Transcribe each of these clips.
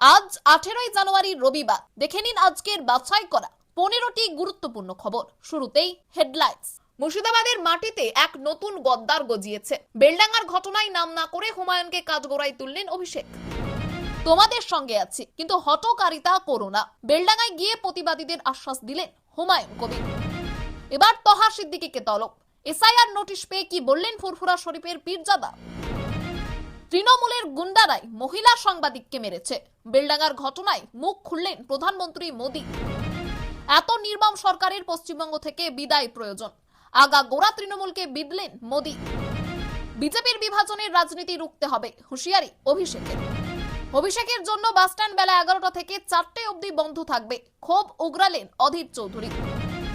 আজ আঠেরোই জানুয়ারি রবিবার। দেখে নিন আজকের বাছাই করা পনেরোটি গুরুত্বপূর্ণ খবর। শুরুতেই হেডলাইন্স মুর্শিদাবাদের মাটিতে এক নতুন গদ্দার গজিয়েছে। বেলডাঙ্গার ঘটনায় নাম না করে হুমায়ুনকে কাঠগড়ায় তুললেন অভিষেক। তোমাদের সঙ্গে আছি, কিন্তু হটকারিতা করো না। বেলডাঙ্গায় গিয়ে প্রতিবাদীদের আশ্বাস দিলেন হুমায়ুন কবির। এবার তহা সিদ্দিকীকে তলব। এসআইআর নোটিশ পেয়ে কি বললেন ফুরফুরা শরীফের পীরজাদা? তৃণমূলের গুন্ডারাই মহিলা সাংবাদিককে মেরেছে। বেলডাঙ্গার ঘটনায় মুখ খুললেন প্রধানমন্ত্রী মোদী। এত নির্মম সরকারের পশ্চিমবঙ্গ থেকে বিদায় প্রয়োজন। আগা গোড়া তৃণমূলকে বিদলেন মোদী। বিজেপির বিভাজনের রাজনীতি রুখতে হবে, হুঁশিয়ারি অভিষেকের। অভিষেকের জন্য বাসস্ট্যান্ড বেলা এগারোটা থেকে চারটে অবধি বন্ধ থাকবে। ক্ষোভ উগরালেন অধীর চৌধুরী।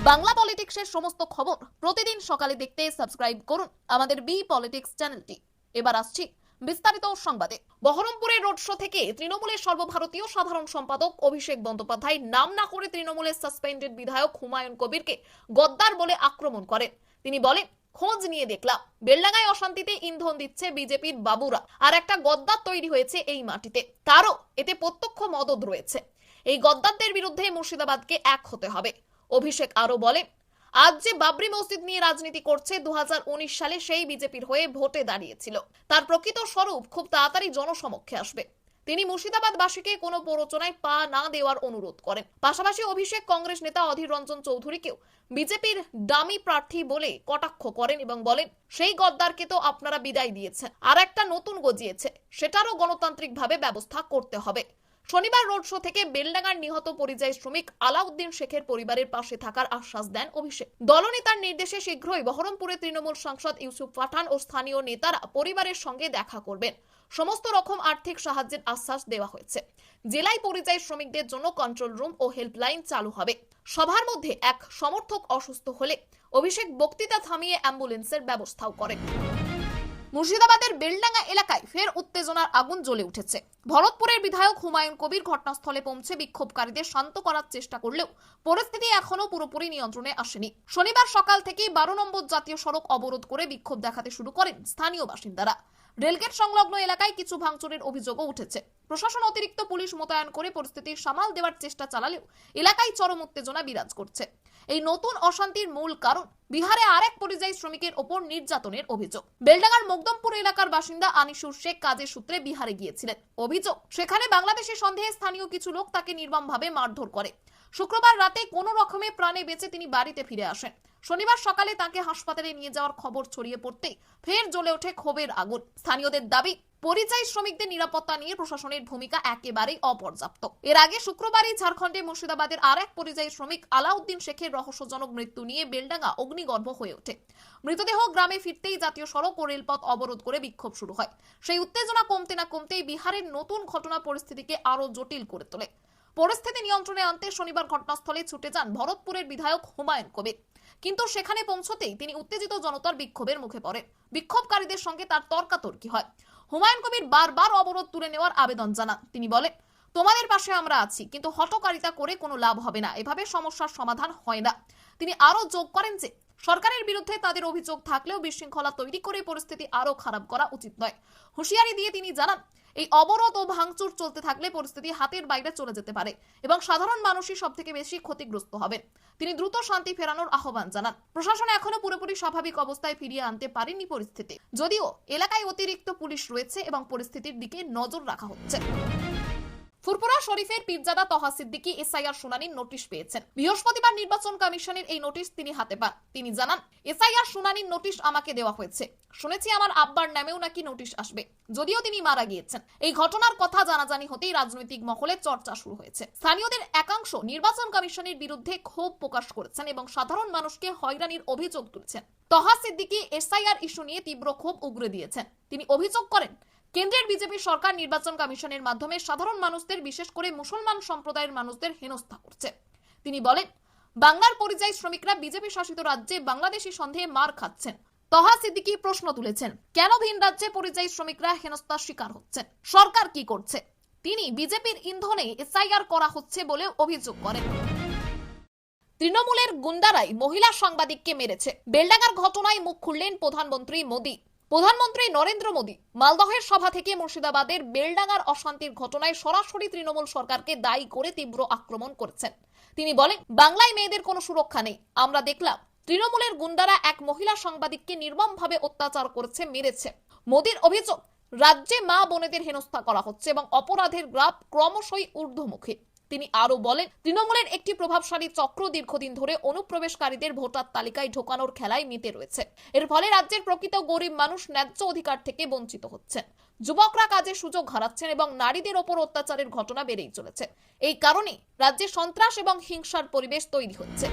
বাংলা পলিটিক্সের সমস্ত খবর প্রতিদিন সকালে দেখতে সাবস্ক্রাইব করুন আমাদের বি পলিটিক্স চ্যানেলটি। এবার আসছি বিস্তারিত সংবাদে। বহরমপুরের রোড শো থেকে তৃণমূলের সর্বভারতীয় সাধারণ সম্পাদক অভিষেক বন্দ্যোপাধ্যায় নাম না করে তৃণমূলের সাসপেন্ডেড বিধায়ক হুমায়ুন কবিরকে গদ্দার বলে আক্রমণ করেন। তিনি বলেন, খোঁজ নিয়ে দেখলাম, বেলডাঙ্গায় অশান্তিতে ইন্ধন দিচ্ছে বিজেপির বাবুরা, আর একটা গদ্দার তৈরি হয়েছে এই মাটিতে। তারও এতে প্রত্যক্ষ মদত রয়েছে। এই গদ্দারদের বিরুদ্ধে মুর্শিদাবাদকে এক হতে হবে। অভিষেক আরও বলেন আজ যে বাবরি মসজিদ নিয়ে রাজনীতি করছে দু সালে সেই বিজেপির হয়ে ভোটে দাঁড়িয়েছিল। তার প্রকৃত স্বরূপ খুব তাড়াতাড়ি জনসমক্ষে আসবে। তিনি মুর্শিদাবাদবাসীকে কোনো প্ররোচনায় পা না দেওয়ার অনুরোধ করেন। পাশাপাশি অভিষেক কংগ্রেস নেতা অধীর রঞ্জন চৌধুরীকেও বিজেপির ডামি প্রার্থী বলে কটাক্ষ করেন এবং বলেন, সেই গদ্দারকে তো আপনারা বিদায় দিয়েছেন। আর একটা নতুন গজিয়েছে। সেটারও গণতান্ত্রিকভাবে ব্যবস্থা করতে হবে। শনিবার রোড শো থেকে বেলডাঙ্গার নিহত পরিযায়ী শ্রমিক আলাউদ্দিন শেখের পরিবারের পাশে থাকার আশ্বাস দেন অভিষেক। দলনেতার নির্দেশে শীঘ্রই বহরমপুরে তৃণমূল সাংসদ ইউসুফ পাঠান ও স্থানীয় নেতারা পরিবারের সঙ্গে দেখা করবেন। সমস্ত রকম আর্থিক সাহায্যের আশ্বাস দেওয়া হয়েছে। জেলায় পরিযায়ী শ্রমিকদের জন্য কন্ট্রোল রুম ও হেল্পলাইন চালু হবে। সভার মধ্যে এক সমর্থক অসুস্থ হলে অভিষেক বক্তৃতা থামিয়ে অ্যাম্বুলেন্সের ব্যবস্থাও করেন। মুর্শিদাবাদের বেলডাঙ্গা এলাকায় ফের উত্তেজনার আগুন জ্বলে উঠেছে। ভরতপুরের বিধায়ক হুমায়ুন কবির ঘটনাস্থলে পৌঁছে বিক্ষোভকারীদের শান্ত করার চেষ্টা করলেও পরিস্থিতি এখনও পুরোপুরি নিয়ন্ত্রণে আসেনি। শনিবার সকাল থেকেই বারো নম্বর জাতীয় সড়ক অবরোধ করে বিক্ষোভ দেখাতে শুরু করেন স্থানীয় বাসিন্দারা। রেলগেট সংলগ্ন এলাকায় কিছু ভাঙচুরের অভিযোগও উঠেছে। প্রশাসন অতিরিক্ত পুলিশ মোতায়েন করে পরিস্থিতি সামাল দেওয়ার চেষ্টা চালালেও এলাকায় চরম উত্তেজনা বিরাজ করছে। এই নতুন অশান্তির মূল কারণ বিহারে আরেক পরিযায়ী শ্রমিকের ওপর নির্যাতনের অভিযোগ। বেলডাঙ্গার মকদমপুর এলাকার বাসিন্দা আনিসুর শেখ কাজের সূত্রে বিহারে গিয়েছিলেন। অভিযোগ, সেখানে বাংলাদেশি সন্দেহে স্থানীয় কিছু লোক তাকে নির্মমভাবে মারধর করে। শুক্রবার রাতে কোনো রকমে প্রাণে বেঁচে তিনি বাড়িতে ফিরে আসেন। শনিবার সকালে তাকে হাসপাতালে নিয়ে যাওয়ার খবর ছড়িয়ে পড়তেই ফের জ্বলে ওঠে ক্ষোভের আগুন। স্থানীয়দের দাবি, পরিযায়ী শ্রমিকদের নিরাপত্তা নিয়ে প্রশাসনের ভূমিকা একেবারেই অপর্যাপ্ত। এর আগে শুক্রবারই ঝাড়খণ্ডে মুর্শিদাবাদের আর এক পরিযায়ী শ্রমিক আলাউদ্দিন শেখের রহস্যজনক মৃত্যু নিয়ে বেলডাঙ্গা অগ্নিগর্ভ হয়ে ওঠে। মৃতদেহ গ্রামে ফিরতেই জাতীয় সড়ক ও রেলপথ অবরোধ করে বিক্ষোভ শুরু হয়। সেই উত্তেজনা কমতে না কমতেই বিহারের নতুন ঘটনা পরিস্থিতিকে আরও জটিল করে তোলে। পরিস্থিতি নিয়ন্ত্রণে আনতে শনিবার ঘটনাস্থলে ছুটে যান ভরতপুরের বিধায়ক হুমায়ুন কবির। কিন্তু সেখানে পৌঁছতেই তিনি উত্তেজিত জনতার বিক্ষোভের মুখে পড়েন। বিক্ষোভকারীদের সঙ্গে তার তর্কাতর্কি হয়। হুমায়ুন কবির বারবার অবরোধ তুলে নেওয়ার আবেদন জানান। তিনি বলেন, তোমাদের পাশে আমরা আছি, কিন্তু হটকারিতা করে কোনো লাভ হবে না। এভাবে সমস্যার সমাধান হয় না। তিনি আরও যোগ করেন যে, সরকারের বিরুদ্ধে তাদের অভিযোগ থাকলেও বিশৃঙ্খলা তৈরি করে পরিস্থিতি আরও খারাপ করা উচিত নয়। হুঁশিয়ারি দিয়ে তিনি জানান এই অবরোধ ও ভাঙচুর চলতে থাকলে পরিস্থিতি হাতের বাইরে চলে যেতে পারে এবং সাধারণ মানুষই সব থেকে বেশি ক্ষতিগ্রস্ত হবেন। তিনি দ্রুত শান্তি ফেরানোর আহ্বান জানান। প্রশাসন এখনও পুরোপুরি স্বাভাবিক অবস্থায় ফিরিয়ে আনতে পারেনি পরিস্থিতি। যদিও এলাকায় অতিরিক্ত পুলিশ রয়েছে এবং পরিস্থিতির দিকে নজর রাখা হচ্ছে। ফুরপুরা শরীফের পীরজাদা তহা সিদ্দিকি এসআইআর শুনানির নোটিশ পেয়েছেন। বৃহস্পতিবার নির্বাচন কমিশনের এই নোটিশ তিনি হাতে পান। তিনি জানান, এসআইআর শুনানির নোটিশ আমাকে দেওয়া হয়েছে। শুনেছি আমার আব্বার নামেও নাকি নোটিশ আসবে। যদিও তিনি মারা গিয়েছেন। এই ঘটনার কথা জানাজানি হতেই রাজনৈতিক মহলে চর্চা শুরু হয়েছে। স্থানীয়দের একাংশ নির্বাচন কমিশনের বিরুদ্ধে ক্ষোভ প্রকাশ করেছেন এবং সাধারণ মানুষকে হয়রানির অভিযোগ তুলছেন। তহা সিদ্দিকি এসআইআর ইস্যু নিয়ে তীব্র ক্ষোভ উগরে দিয়েছেন। তিনি অভিযোগ করেন কেন্দ্রের বিজেপি সরকার নির্বাচন কমিশনের মাধ্যমে সাধারণ মানুষদের, বিশেষ করে মুসলমান সম্প্রদায়ের মানুষদের হেনস্থা করছে। তিনি বলেন, বাংলার পরিযায়ী শ্রমিকরা বিজেপি শাসিত রাজ্যে বাংলাদেশি সন্দেহে মার খাচ্ছেন। তহা সিদ্দিকি প্রশ্ন তুলেছেন, কেন ভিন রাজ্যে পরিযায়ী শ্রমিকরা হেনস্থার শিকার হচ্ছেন? সরকার কি করছে? তিনি বিজেপির ইন্ধনে এসআইআর করা হচ্ছে বলে অভিযোগ করেন। তৃণমূলের গুন্ডারাই মহিলা সাংবাদিককে মেরেছে। বেলডাঙ্গার ঘটনায় মুখ খুললেন প্রধানমন্ত্রী মোদী। প্রধানমন্ত্রী নরেন্দ্র মোদী মালদহের সভা থেকে মুর্শিদাবাদের বেলডাঙ্গার অশান্তির ঘটনায় সরাসরি তৃণমূল সরকারকে দায়ী করে তীব্র আক্রমণ করেছেন। তিনি বলেন, বাংলায় মেয়েদের কোনো সুরক্ষা নেই। আমরা দেখলাম, তৃণমূলের গুন্ডারা এক মহিলা সাংবাদিককে নির্মমভাবে অত্যাচার করেছে, মেরেছে। মোদীর অভিযোগ, রাজ্যে মা বোনেদের হেনস্থা করা হচ্ছে এবং অপরাধের গ্রাফ ক্রমশই ঊর্ধ্বমুখী। তিনি আরও বলেন, তৃণমূলের একটি প্রভাবশালী চক্র দীর্ঘদিন ধরে অনুপ্রবেশকারীদের ভোটার তালিকায় ঢোকানোর খেলায় মেতে রয়েছে। এর ফলে রাজ্যের প্রকৃত গরিব মানুষ ন্যায্য অধিকার থেকে বঞ্চিত হচ্ছেন। যুবকরা কাজের সুযোগ হারাচ্ছেন এবং নারীদের ওপর অত্যাচারের ঘটনা বেড়েই চলেছে। এই কারণে রাজ্যে সন্ত্রাস এবং হিংসার পরিবেশ তৈরি হচ্ছে।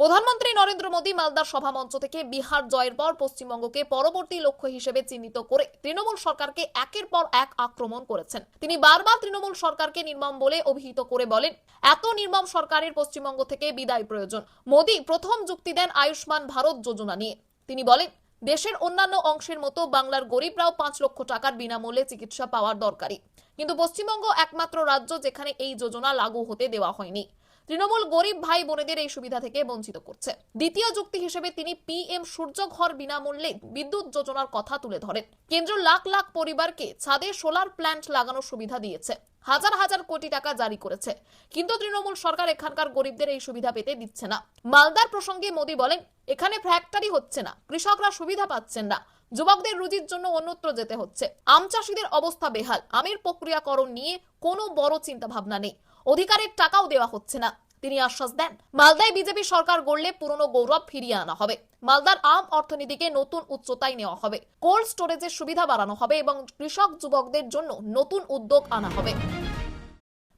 প্রধানমন্ত্রী নরেন্দ্র মোদী মালদার সভামঞ্চ থেকে বিহার জয়ের পর পশ্চিমবঙ্গকে পরবর্তী লক্ষ্য হিসেবে চিহ্নিত করে তৃণমূল সরকারকে একের পর এক আক্রমণ করেছেন। তিনি বারবার তৃণমূল সরকারকে নির্মম বলে অভিহিত করে বলেন, এত নির্মম সরকারের পশ্চিমবঙ্গ থেকে বিদায় প্রয়োজন। মোদী প্রথম যুক্তি দেন আয়ুষ্মান ভারত যোজনা নিয়ে। তিনি বলেন, দেশের অন্যান্য অংশের মতো বাংলার গরিবরাও পাঁচ লক্ষ টাকার বিনামূল্যে চিকিৎসা পাওয়ার দরকারি। কিন্তু পশ্চিমবঙ্গ একমাত্র রাজ্য যেখানে এই যোজনা লাগু হতে দেওয়া হয়নি। তৃণমূল গরিব ভাই বোনেদের এই সুবিধা থেকে বঞ্চিত করছে। দ্বিতীয় যুক্তি হিসেবে তিনি পিএম সূর্যঘর বিনামূল্যে বিদ্যুৎ যোজনার কথা তুলে ধরেন। কেন্দ্র লাখ লাখ পরিবারকে ছাদে সোলার প্ল্যান্ট লাগানোর সুবিধা দিয়েছে। হাজার হাজার কোটি টাকা জারি করেছে। কিন্তু তৃণমূল সরকার এখানকার গরিবদের এই সুবিধা পেতে দিচ্ছে না। মালদার প্রসঙ্গে মোদী বলেন, এখানে ফ্যাক্টরি হচ্ছে না, কৃষকরা সুবিধা পাচ্ছেন না। যুবকদের রুজির জন্য অন্যত্র যেতে হচ্ছে। আম চাষিদের অবস্থা বেহাল। আমের প্রক্রিয়াকরণ নিয়ে কোনো বড় চিন্তা ভাবনা নেই। অধিকারের টাকাও দেওয়া হচ্ছে না। তিনি আশ্বাস দেন, মালদায় বিজেপি সরকার গড়লে পুরনো গৌরব ফিরিয়ে আনা হবে। মালদার আম অর্থনীতিকে নতুন উচ্চতায় নেওয়া হবে। কোল্ড স্টোরেজের সুবিধা বাড়ানো হবে এবং কৃষক যুবকদের জন্য নতুন উদ্যোগ আনা হবে।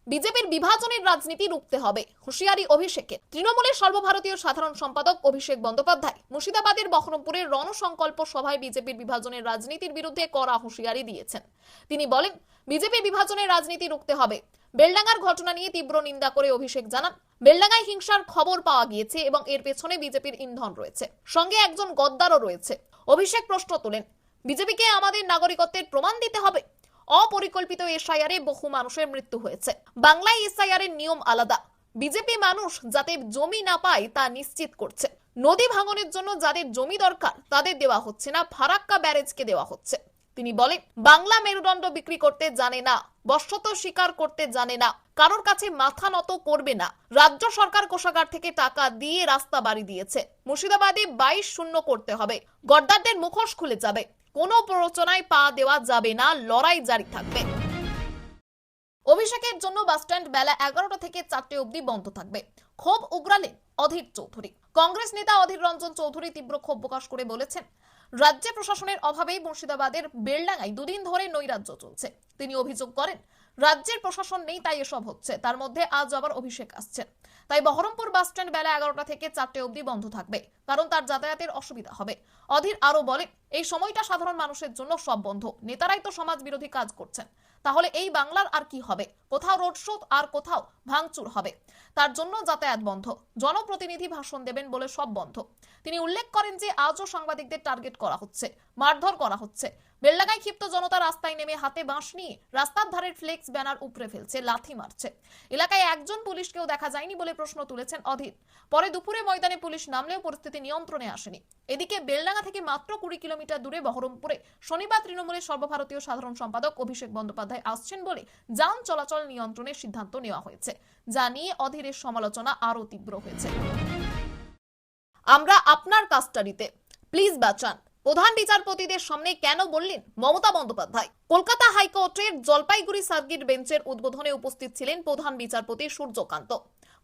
বিজেপির বিভাজনের রাজনীতি রুখতে হবে, হুঁশিয়ারি অভিষেকের। তৃণমূলের সর্বভারতীয় সাধারণ সম্পাদক অভিষেক বন্দ্যোপাধ্যায় মুর্শিদাবাদের বহরমপুরের রণসংকল্প সভায় বিজেপির বিভাজনের রাজনীতির বিরুদ্ধে কড়া হুঁশিয়ারি দিয়েছেন। তিনি বলেন, বিজেপি বিভাজনের রাজনীতি রুখতে হবে। বেলডাঙ্গার ঘটনা নিয়ে তীব্র নিন্দা করে অভিষেক জানান, বেলডাঙ্গায় হিংসার খবর পাওয়া গিয়েছে এবং এর পেছনে বিজেপির ইন্ধন রয়েছে। সঙ্গে একজন গদ্দারও রয়েছে। অভিষেক প্রশ্ন তোলেন, বিজেপিকে আমাদের নাগরিকত্বের প্রমাণ দিতে হবে? অপরিকল্পিত এসআইআরে বহু মানুষের মৃত্যু হয়েছে। বাংলায় এসআইআর এর নিয়ম আলাদা। বিজেপি মানুষ যাতে জমি না পায় তা নিশ্চিত করছে। নদী ভাঙনের জন্য যাদের জমি দরকার, তাদের দেওয়া হচ্ছে না, ফারাক্কা ব্যারেজকে দেওয়া হচ্ছে। তিনি বলেন, বাংলা মেরুদণ্ড বিক্রি করতে জানে না, বর্ষত স্বীকার করতে জানে না, কারোর কাছে মাথা নত করবে না। রাজ্য সরকার কোষাগার থেকে টাকা দিয়ে রাস্তা বাড়ি দিয়েছে। মুর্শিদাবাদে বাইশ শূন্য করতে হবে। গদ্দারদের মুখোশ খুলে যাবে। কোনো প্ররোচনায় পা দেওয়া যাবে না, লড়াই জারি থাকবে। অভিষেকের জন্য বাসস্ট্যান্ড বেলা এগারোটা থেকে চারটে অবধি বন্ধ থাকবে। ক্ষোভ উগরালেন অধীর চৌধুরী। কংগ্রেস নেতা অধীর রঞ্জন চৌধুরী তীব্র ক্ষোভ প্রকাশ করে বলেছেন, রাজ্যে প্রশাসনের অভাবেই মুর্শিদাবাদের বেলডাঙ্গায় দুদিন ধরে নৈরাজ্য চলছে। তিনি অভিযোগ করেন রাজ্যের প্রশাসন নেই, তাই এসব হচ্ছে। তার মধ্যে আজ আবার অভিষেক আসছেন তাই বহরমপুর বাসস্ট্যান্ড বেলা এগারোটা থেকে চারটে অবধি বন্ধ থাকবে, কারণ তার যাতায়াতের অসুবিধা হবে। অধীর আরও বলেন, এই সময়টা সাধারণ মানুষের জন্য সব বন্ধ। নেতারাই তো সমাজ বিরোধী কাজ করছেন। তাহলে এই বাংলার আর কি হবে? কোথাও রোড শো আর কোথাও ভাঙচুর হবে। তার জন্য যাতায়াত বন্ধ। জনপ্রতিনিধি ভাষণ দেবেন বলে সব বন্ধ। তিনি উল্লেখ করেন যে, আজও সাংবাদিকদের টার্গেট করা হচ্ছে, মারধর করা হচ্ছে। বেলডাঙ্গায় ক্ষিপ্ত জনতা রাস্তায় নেমে হাতে বাঁশ নিয়ে রাস্তার ধারের ফ্লেক্স ব্যানার উপরে ফেলছে, লাথি মারছে। এলাকায় একজন পুলিশকেও দেখা যায়নি বলে প্রশ্ন তুলেছেন অধীর। পরে দুপুরে ময়দানে পুলিশ নামলেও পরিস্থিতি নিয়ন্ত্রণে আসেনি। এদিকে বেলডাঙ্গা থেকে মাত্র কুড়ি কিলোমিটার দূরে বহরমপুরে শনিবার তৃণমূলের সর্বভারতীয় সাধারণ সম্পাদক অভিষেক বন্দ্যোপাধ্যায় আসছেন বলে যান চলাচল নিয়ন্ত্রণের সিদ্ধান্ত নেওয়া হয়েছে, যা নিয়ে অধীরের সমালোচনা আরও তীব্র হয়েছে। আমরা আপনার কাস্টাডিতে প্লিজ বাঁচান। প্রধান বিচারপতিদের সামনে কেন বললেন মমতা বন্দ্যোপাধ্যায়? কলকাতা হাইকোর্টের জলপাইগুড়ি সার্কিট বেঞ্চের উদ্বোধনে উপস্থিত ছিলেন প্রধান বিচারপতি সূর্যকান্ত।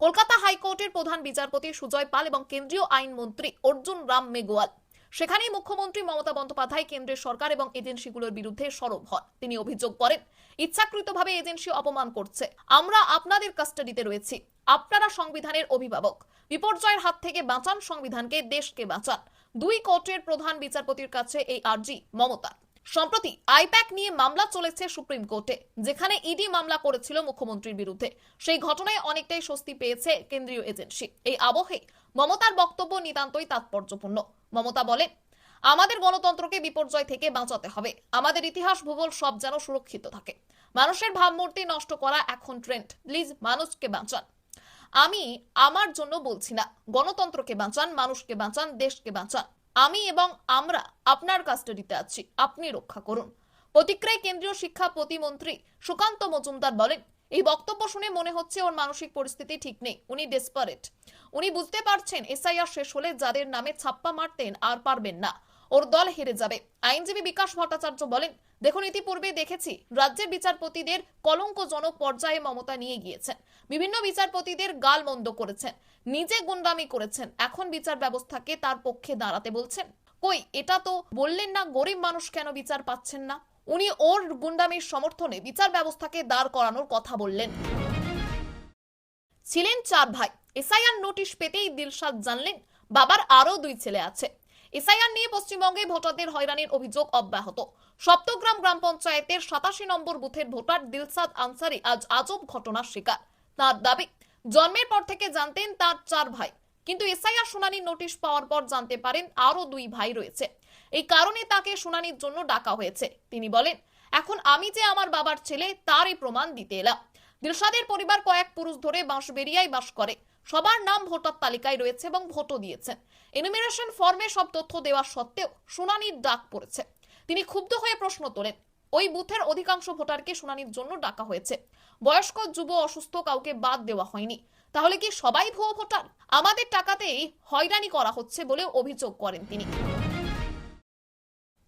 কলকাতা হাইকোর্টের প্রধান বিচারপতি সুজয় পাল এবং কেন্দ্রীয় আইনমন্ত্রী অর্জুন রাম মেঘওয়াল। সেখানেই মুখ্যমন্ত্রী মমতা বন্দ্যোপাধ্যায়, কেন্দ্রের সরকার এবং এজেন্সিগুলোর বিরুদ্ধে সরব হন। তিনি অভিযোগ করেন, ইচ্ছাকৃতভাবে এজেন্সি অপমান করছে। আমরা আপনাদের কাস্টাডিতে রয়েছি। আপনারা সংবিধানের অভিভাবক। বিপর্যয়ের হাত থেকে বাঁচান সংবিধানকে, দেশকে বাঁচান। দুই কোর্টের প্রধান বিচারপতির কাছে এই আর্জি মমতা। সম্প্রতি আইপ্যাক নিয়ে মামলা চলেছে সুপ্রিম কোর্টে, যেখানে ইডি মামলা করেছিল মুখ্যমন্ত্রীর বিরুদ্ধে। সেই ঘটনায় অনেকটাই স্বস্তি পেয়েছে কেন্দ্রীয় এজেন্সি। এই আবহে মমতার বক্তব্য নিতান্তই তাৎপর্যপূর্ণ। মমতা বলেন, আমাদের গণতন্ত্রকে বিপর্যয় থেকে বাঁচাতে হবে। আমাদের ইতিহাস, ভূগোল সব যেন সুরক্ষিত থাকে। মানুষের ভাবমূর্তি নষ্ট করা এখন ট্রেন্ড। প্লিজ, মানুষকে বাঁচান। আমি আমার জন্য বলছি না। গণতন্ত্রকে বাঁচান, মানুষকে বাঁচান, দেশকে বাঁচান। আমি এবং আমরা আপনার কাস্টাডিতে আছি। আপনি রক্ষা করুন। প্রতিক্রিয়ায় কেন্দ্রীয় শিক্ষা প্রতিমন্ত্রী সুকান্ত মজুমদার বলেন, এই বক্তব্য শুনে মনে হচ্ছে ওর মানসিক পরিস্থিতি ঠিক নেই। উনি ডেসপারেট উনি বুঝতে পারছেন এসআইআর শেষ হলে যাদের নামে ছাপ্পা মারতেন আর পারবেন না। ওর দল হেরে যাবে। আইনজীবী বিকাশ ভট্টাচার্য বলেন, দেখুন ইতিপূর্বে দেখেছি, রাজ্যের বিচারপতিদের কলঙ্কজনক পর্যায়ে মমতা নিয়ে গিয়েছেন। বিভিন্ন বিচারপতিদের গাল মন্দ করেছেন, নিজে গুন্ডামি করেছেন, এখন বিচার ব্যবস্থাকে তার পক্ষে দাঁড়াতে বলছেন। কই, এটা তো বললেন না, গরিব মানুষ কেন বিচার পাচ্ছেন না? উনি ওর গুন্ডামির সমর্থনে বিচার ব্যবস্থাকে দাঁড় করানোর কথা বললেন। ছিলেন চার ভাই। এসআইআর নোটিশ পেতেই দিলশাদ জানলেন, বাবার আরও দুই ছেলে আছে। এসআইআর নিয়ে পশ্চিমবঙ্গে ভোটারদের হয়রানির অভিযোগ অব্যাহত। সপ্তগ্রাম গ্রাম পঞ্চায়েতের সাতাশি নম্বর বুথের ভোটার দিলসাদ আনসারি আজ আজব ঘটনার শিকার। তার দাবি, জন্মের পর থেকে জানতেন তার চার ভাই। কিন্তু এসআইআর শুনানির নোটিশ পাওয়ার পর জানতে পারেন আরও দুই ভাই রয়েছে। এই কারণে তাকে শুনানির জন্য ডাকা হয়েছে। তিনি বলেন, এখন আমি যে আমার বাবার ছেলে, তারই প্রমাণ দিতে এলাম। দিলশাদের পরিবার কয়েক পুরুষ ধরে বাঁশবেরিয়ায় বাস করে। সবার নাম ভোটার তালিকায় রয়েছে এবং ভোটও দিয়েছেন। এনুমিনেশন ফর্মে সব তথ্য দেওয়া সত্ত্বেও শুনানির ডাক পড়েছে। তিনি ক্ষুব্ধ হয়ে প্রশ্ন তোলেন, ওই বুথের অধিকাংশ ভোটারকে শুনানির জন্য ডাকা হয়েছে। বয়স্ক, যুব, অসুস্থ কাউকে বাদ দেওয়া হয়নি। তাহলে কি সবাই ভুয়ো ভোটার? আমাদের টাকাতেই হয়রানি করা হচ্ছে বলে অভিযোগ করেন তিনি।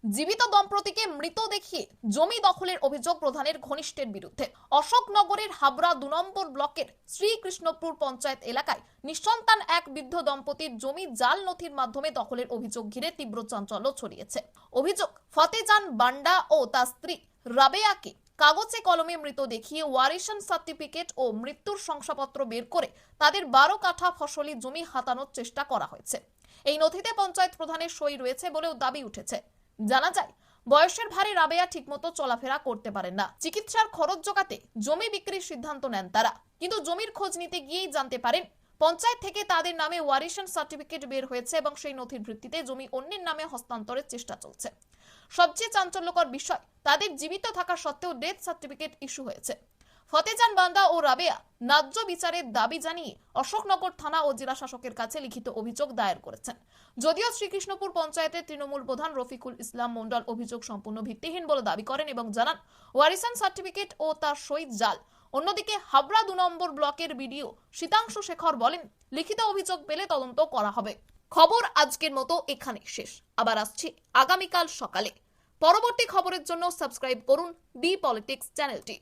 জীবিত দম্পতিকে মৃত দেখিয়ে জমি দখলের অভিযোগ প্রধানের ঘনিষ্ঠের বিরুদ্ধে। অশোকনগরের হাবড়া দু নম্বর ব্লকের শ্রীকৃষ্ণপুর পঞ্চায়েত এলাকায় নিঃসন্তান এক বৃদ্ধ দম্পতির জমি জাল নথির মাধ্যমে দখলের অভিযোগ ঘিরে তীব্র চাঞ্চল্য ছড়িয়েছে। অভিযোগ, ফতেজান বান্ডা ও তার স্ত্রী রাবেয়াকে কাগজে কলমে মৃত দেখিয়ে ওয়ারিশন সার্টিফিকেট ও মৃত্যুর শংসাপত্র বের করে তাদের বারো কাঠা ফসলি জমি হাতানোর চেষ্টা করা হয়েছে। এই নথিতে পঞ্চায়েত প্রধানের সই রয়েছে বলেও দাবি উঠেছে। জানা যায়, বয়সের ভারে রাবেয়া ঠিকমতো চলাফেরা করতে পারেন না। চিকিৎসার খরচ জোগাতে জমি বিক্রির সিদ্ধান্ত নেন তারা। কিন্তু জমির খোঁজ নিতে গিয়েই জানতে পারেন, পঞ্চায়েত থেকে তাদের নামে ওয়ারিশন সার্টিফিকেট বের হয়েছে এবং সেই নথির ভিত্তিতে জমি অন্যের নামে হস্তান্তরের চেষ্টা চলছে। সবচেয়ে চাঞ্চল্যকর বিষয়, তাদের জীবিত থাকা সত্ত্বেও ডেথ সার্টিফিকেট ইস্যু হয়েছে। ফতেজান বান্দা ও রাবেয়া ন্যায্য বিচারের দাবি জানিয়ে অশোকনগর থানা ও জেলা শাসকের কাছে লিখিত অভিযোগ দায়ের করেছেন। যদিও শ্রীকৃষ্ণপুর পঞ্চায়েতের তৃণমূল প্রধান রফিকুল ইসলাম মন্ডল অভিযোগ সম্পূর্ণ ভিত্তিহীন বলে দাবি করেন এবং জানান, ওয়ারিসান সার্টিফিকেট ও তার সই জাল। অন্যদিকে হাবড়া দু নম্বর ব্লকের বিডিও শীতাংশু শেখর বলেন, লিখিত অভিযোগ পেলে তদন্ত করা হবে। খবর আজকের মতো এখানে শেষ। আবার আসছি আগামীকাল সকালে। পরবর্তী খবরের জন্য সাবস্ক্রাইব করুন বি পলিটিক্স চ্যানেলটি।